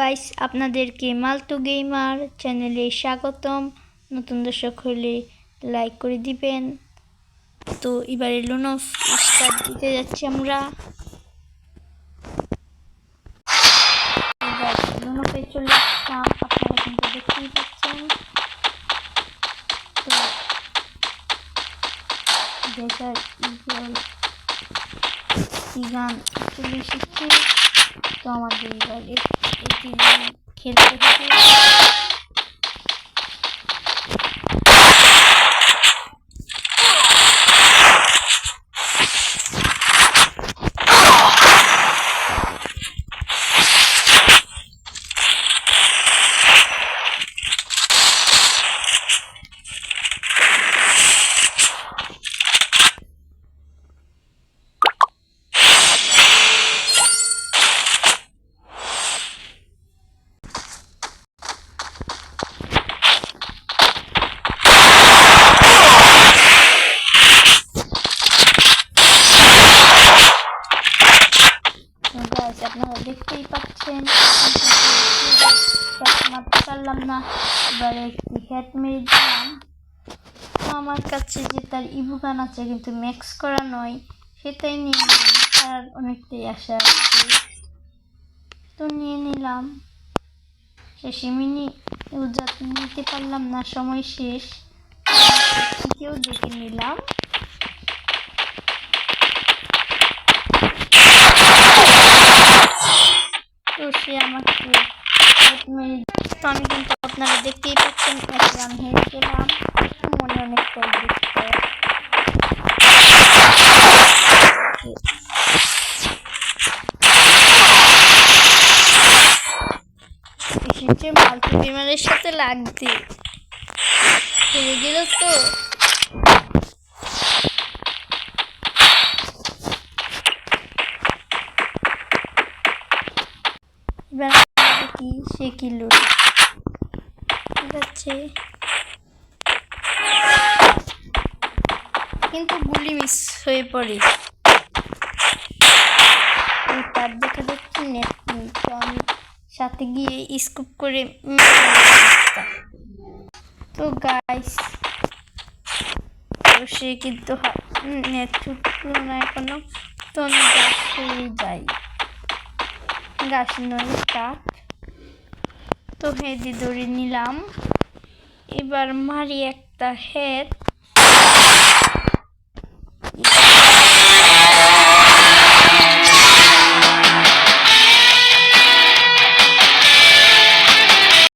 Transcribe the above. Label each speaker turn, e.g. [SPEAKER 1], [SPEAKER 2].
[SPEAKER 1] Guys আপনাদেরকে মালতু gamer চ্যানেলে স্বাগতম। নতুন দর্শক হলে লাইক করে দিবেন। তো এবারে লোন অফ স্টার্ট দিতে যাচ্ছি আমরা। লোন অফে চলে আসলাম। আপনারা কিন্তু দেখতেই পাচ্ছেন। তো ডেজার্ট চলে এসেছে। তো আমাদের এবার খেলতে হবে গাইস আপনারা পাচ্ছেন মারতে পারলাম না এবারে একটি হেড মেরে দিলাম আমার কাছে যে তার ইবুগান আছে কিন্তু ম্যাক্স করা নয় সেটাই নিয়ে তার অনেকটাই আশা আছে তো নিয়ে নিলাম শেষে মিনি ইউজার নিতে পারলাম না সময় শেষ কেউ দেখে নিলাম তো সে আমাকে হেড মেরে দিল। তো আমি কিন্তু আপনারা দেখতেই পাচ্ছেন এক রান হেরে গেলাম। মনে অনেকটাই দুঃখ এসেছে মাল্টি বিমানের সাথে লাগতে হেরে গেল তো। এবার দেখি সে কি লুট? আছে কিন্তু গুলি মিস হয়ে পড়ে। তার দেখা যাচ্ছে নেট তো আমি সাথে গিয়ে স্কুপ করে তো গাইস তো সে কিন্তু নেট ছুটলো না এখনও তো আমি গাছ হয়ে যাই। গাছ নয় কাঠ তো হেদি ধরে নিলাম। এবার মারি একটা হেড।